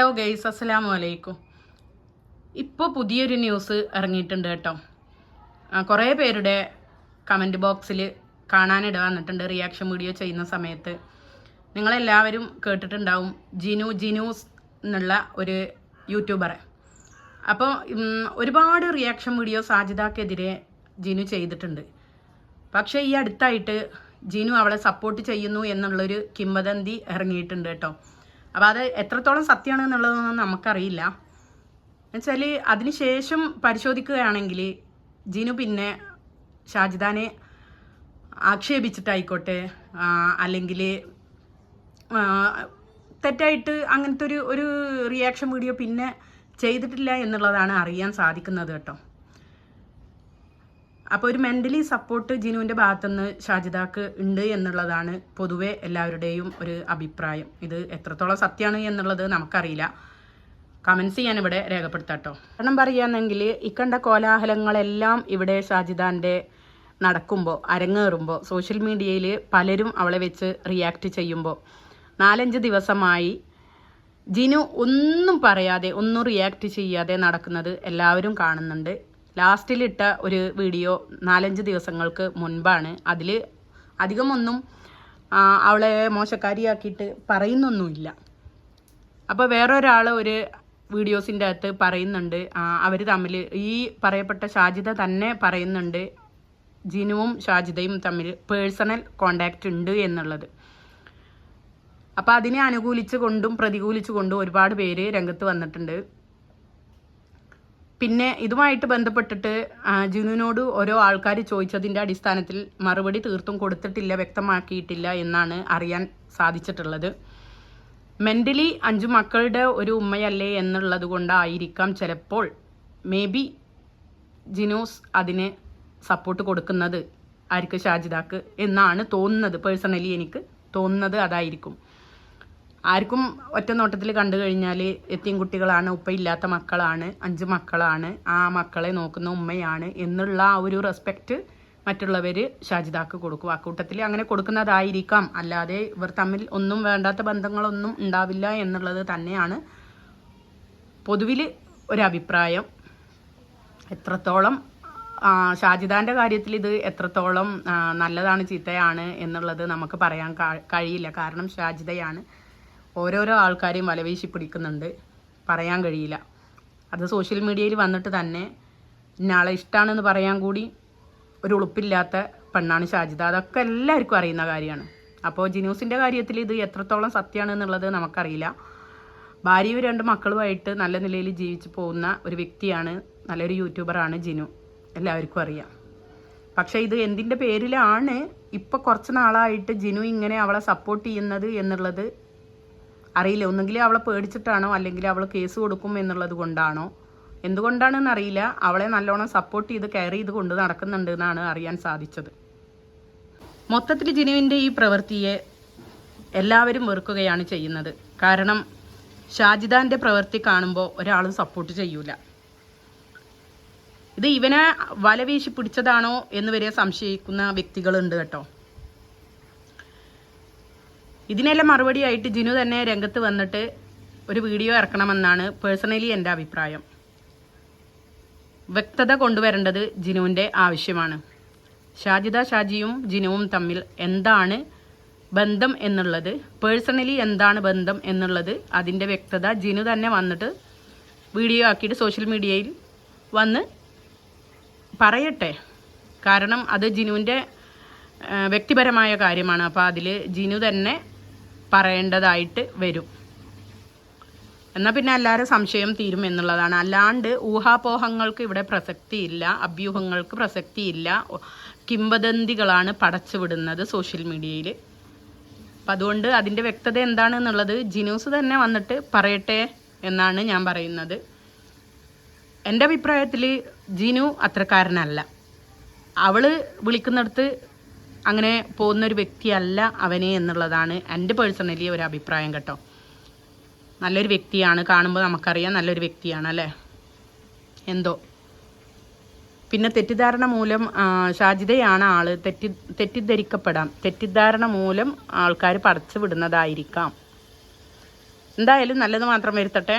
Hello guys അസ്സലാമു അലൈക്കും ഇപ്പോൾ പുതിയൊരു ന്യൂസ് ഇറങ്ങിയിട്ടുണ്ട് കേട്ടോ. കുറേ പേരുടെ കമന്റ് ബോക്സിൽ കാണാനിട വന്നിട്ടുണ്ട് റിയാക്ഷൻ വീഡിയോ ചെയ്യുന്ന സമയത്ത്. നിങ്ങളെല്ലാവരും കേട്ടിട്ടുണ്ടാവും ജിനു ജിനൂസ് എന്നുള്ള ഒരു യൂട്യൂബറെ അപ്പോൾ ഒരുപാട് റിയാക്ഷൻ വീഡിയോ സാജിദാക്കെതിരെ ജിനു ചെയ്തിട്ടുണ്ട്. പക്ഷേ ഈ അടുത്തായിട്ട് ജിനു അവളെ സപ്പോർട്ട് ചെയ്യുന്നു എന്നുള്ളൊരു കിംവദന്തി ഇറങ്ങിയിട്ടുണ്ട് കേട്ടോ. അപ്പോൾ അത് എത്രത്തോളം സത്യമാണ് എന്നുള്ളതൊന്നും നമുക്കറിയില്ല. എന്നുവെച്ചാൽ അതിനുശേഷം പരിശോധിക്കുകയാണെങ്കിൽ ജിനു പിന്നെ ഷാജിദാനെ ആക്ഷേപിച്ചിട്ടായിക്കോട്ടെ അല്ലെങ്കിൽ തെറ്റായിട്ട് അങ്ങനത്തെ ഒരു ഒരു റിയാക്ഷൻ വീഡിയോ പിന്നെ ചെയ്തിട്ടില്ല എന്നുള്ളതാണ് അറിയാൻ സാധിക്കുന്നത് കേട്ടോ. അപ്പോൾ ഒരു മെന്റലി സപ്പോർട്ട് ജിനുവിന്റെ ഭാഗത്തുനിന്ന് ഷാജിദാക്ക് ഉണ്ട് എന്നുള്ളതാണ് പൊതുവെ എല്ലാവരുടെയും ഒരു അഭിപ്രായം. ഇത് എത്രത്തോളം സത്യമാണ് എന്നുള്ളത് നമുക്കറിയില്ല. കമൻസ് ചെയ്യാൻ ഇവിടെ രേഖപ്പെടുത്താട്ടോ കാരണം പറയുകയാണെങ്കിൽ ഇക്കണ്ട കോലാഹലങ്ങളെല്ലാം ഇവിടെ ഷാജിദാന്റെ നടക്കുമ്പോൾ അരങ്ങേറുമ്പോൾ സോഷ്യൽ മീഡിയയിൽ പലരും അവളെ വെച്ച് റിയാക്ട് ചെയ്യുമ്പോൾ നാലഞ്ച് ദിവസമായി ജിനു ഒന്നും പറയാതെ ഒന്നും റിയാക്ട് ചെയ്യാതെ നടക്കുന്നത് എല്ലാവരും കാണുന്നുണ്ട്. ലാസ്റ്റിലിട്ട ഒരു വീഡിയോ നാലഞ്ച് ദിവസങ്ങൾക്ക് മുൻപാണ്. അതിൽ അധികമൊന്നും അവളെ മോശക്കാരിയാക്കിയിട്ട് പറയുന്നൊന്നുമില്ല. അപ്പോൾ വേറൊരാൾ ഒരു വീഡിയോസിന്റെ അകത്ത് പറയുന്നുണ്ട് അവർ തമ്മിൽ ഈ പറയപ്പെട്ട ഷാജിദ തന്നെ പറയുന്നുണ്ട് ജിനുവും ഷാജിദയും തമ്മിൽ പേഴ്സണൽ കോണ്ടാക്റ്റ് ഉണ്ട് എന്നുള്ളത്. അപ്പോൾ അതിനെ അനുകൂലിച്ച് കൊണ്ടും പ്രതികൂലിച്ച് കൊണ്ടും ഒരുപാട് പേര് രംഗത്ത് വന്നിട്ടുണ്ട്. പിന്നെ ഇതുമായിട്ട് ബന്ധപ്പെട്ടിട്ട് ജിനുവിനോട് ഓരോ ആൾക്കാർ ചോദിച്ചതിന്റെ അടിസ്ഥാനത്തിൽ മറുപടി തീർത്തും കൊടുത്തിട്ടില്ല വ്യക്തമാക്കിയിട്ടില്ല എന്നാണ് അറിയാൻ സാധിച്ചിട്ടുള്ളത്. മെന്റലി അഞ്ചു മക്കളുടെ ഒരു ഉമ്മയല്ലേ എന്നുള്ളത് കൊണ്ടായിരിക്കാം ചിലപ്പോൾ മേ ബി ജിനൂസ് അതിന് സപ്പോർട്ട് കൊടുക്കുന്നത് ആർക്ക് ഷാജിദാക്ക് എന്നാണ് തോന്നുന്നത്. പേഴ്സണലി എനിക്ക് തോന്നുന്നത് അതായിരിക്കും. ആർക്കും ഒറ്റ നോട്ടത്തിൽ കണ്ടു കഴിഞ്ഞാൽ എത്തിയും കുട്ടികളാണ് ഉപ്പയില്ലാത്ത മക്കളാണ് അഞ്ച് മക്കളാണ് ആ മക്കളെ നോക്കുന്ന ഉമ്മയാണ് എന്നുള്ള ആ ഒരു റെസ്പെക്റ്റ് മറ്റുള്ളവർ ഷാജിദാക്ക് കൊടുക്കും. അക്കൂട്ടത്തിൽ അങ്ങനെ കൊടുക്കുന്നതായിരിക്കാം. അല്ലാതെ ഇവർ തമ്മിൽ ഒന്നും വേണ്ടാത്ത ബന്ധങ്ങളൊന്നും ഉണ്ടാവില്ല എന്നുള്ളത് തന്നെയാണ് പൊതുവിൽ ഒരഭിപ്രായം. എത്രത്തോളം ഷാജിദാന്റെ കാര്യത്തിൽ ഇത് എത്രത്തോളം നല്ലതാണ് ചീത്തയാണ് എന്നുള്ളത് നമുക്ക് പറയാൻ കഴിയില്ല. കാരണം ഷാജിദയാണ് ഓരോരോ ആൾക്കാരെയും വലവീശി പിടിക്കുന്നുണ്ട്. പറയാൻ കഴിയില്ല. അത് സോഷ്യൽ മീഡിയയിൽ വന്നിട്ട് തന്നെ ഇന്നാളെ ഇഷ്ടമാണെന്ന് പറയാൻ കൂടി ഒരു ഉളുപ്പില്ലാത്ത പെണ്ണാണ് ഷാജിദ. അതൊക്കെ എല്ലാവർക്കും അറിയുന്ന കാര്യമാണ്. അപ്പോൾ ജിനൂസിന്റെ കാര്യത്തിൽ ഇത് എത്രത്തോളം സത്യമാണ് എന്നുള്ളത് നമുക്കറിയില്ല. ഭാര്യയും രണ്ട് മക്കളുമായിട്ട് നല്ല നിലയിൽ ജീവിച്ചു പോകുന്ന ഒരു വ്യക്തിയാണ് നല്ലൊരു യൂട്യൂബറാണ് ജിനു. എല്ലാവർക്കും അറിയാം. പക്ഷേ ഇത് എന്തിന്റെ പേരിലാണ് ഇപ്പോൾ കുറച്ച് നാളായിട്ട് ജിനു ഇങ്ങനെ അവളെ സപ്പോർട്ട് ചെയ്യുന്നത് എന്നുള്ളത് അറിയില്ല. ഒന്നുകിൽ അവളെ പേടിച്ചിട്ടാണോ അല്ലെങ്കിൽ അവൾ കേസ് കൊടുക്കും എന്നുള്ളത് കൊണ്ടാണോ? എന്തുകൊണ്ടാണെന്ന് അറിയില്ല. അവളെ നല്ലോണം സപ്പോർട്ട് ചെയ്ത് കെയർ ചെയ്ത് കൊണ്ട് നടക്കുന്നുണ്ട് എന്നാണ് അറിയാൻ സാധിച്ചത്. മൊത്തത്തിൽ ജിനുവിന്റെ ഈ പ്രവൃത്തിയെ എല്ലാവരും വെറുക്കുകയാണ് ചെയ്യുന്നത്. കാരണം ഷാജിദാന്റെ പ്രവൃത്തി കാണുമ്പോൾ ഒരാളും സപ്പോർട്ട് ചെയ്യൂല. ഇത് ഇവനെ വലവീശി പിടിച്ചതാണോ എന്ന് വരെ സംശയിക്കുന്ന വ്യക്തികളുണ്ട് കേട്ടോ. ഇതിനെല്ലാം മറുപടിയായിട്ട് ജിനു തന്നെ രംഗത്ത് വന്നിട്ട് ഒരു വീഡിയോ ഇറക്കണമെന്നാണ് പേഴ്സണലി എന്റെ അഭിപ്രായം. വ്യക്തത കൊണ്ടുവരേണ്ടത് ജിനുവിന്റെ ആവശ്യമാണ്. ഷാജിദ ഷാജിയും ജിനുവും തമ്മിൽ എന്താണ് ബന്ധം എന്നുള്ളത് പേഴ്സണലി എന്താണ് ബന്ധം എന്നുള്ളത് അതിന്റെ വ്യക്തത ജിനു തന്നെ വന്നിട്ട് വീഡിയോ ആക്കിയിട്ട് സോഷ്യൽ മീഡിയയിൽ വന്ന് പറയട്ടെ. കാരണം അത് ജിനുവിന്റെ വ്യക്തിപരമായ കാര്യമാണ്. അപ്പോൾ അതിൽ ജിനു തന്നെ പറയേണ്ടതായിട്ട് വരും. എന്നാൽ പിന്നെ എല്ലാവരും സംശയം തീരും എന്നുള്ളതാണ്. അല്ലാണ്ട് ഊഹാപോഹങ്ങൾക്ക് ഇവിടെ പ്രസക്തിയില്ല അഭ്യൂഹങ്ങൾക്ക് പ്രസക്തിയില്ല. കിംവദന്തികളാണ് പടച്ചു വിടുന്നത് സോഷ്യൽ മീഡിയയിൽ. അപ്പം അതുകൊണ്ട് അതിന്റെ വ്യക്തത എന്താണെന്നുള്ളത് ജിനൂസ് തന്നെ വന്നിട്ട് പറയട്ടെ എന്നാണ് ഞാൻ പറയുന്നത്. എന്റെ അഭിപ്രായത്തിൽ ജിനു അത്രക്കാരനല്ല. അവൾ വിളിക്കുന്നിടത്ത് അങ്ങനെ പോകുന്ന പോകുന്നൊരു വ്യക്തിയല്ല അവനെ എന്നുള്ളതാണ് എന്റെ പേഴ്സണലി ഒരു അഭിപ്രായം കേട്ടോ. നല്ലൊരു വ്യക്തിയാണ് കാണുമ്പോൾ നമുക്കറിയാം നല്ലൊരു വ്യക്തിയാണ് അല്ലേ? എന്തോ. പിന്നെ തെറ്റിദ്ധാരണ മൂലം ഷാജിതയാണ് ആൾ തെറ്റി തെറ്റിദ്ധരിക്കപ്പെടാം. തെറ്റിദ്ധാരണ മൂലം ആൾക്കാർ പറിച്ചു വിടുന്നതായിരിക്കാം എന്തായാലും നല്ലത് മാത്രം വരുത്തട്ടെ.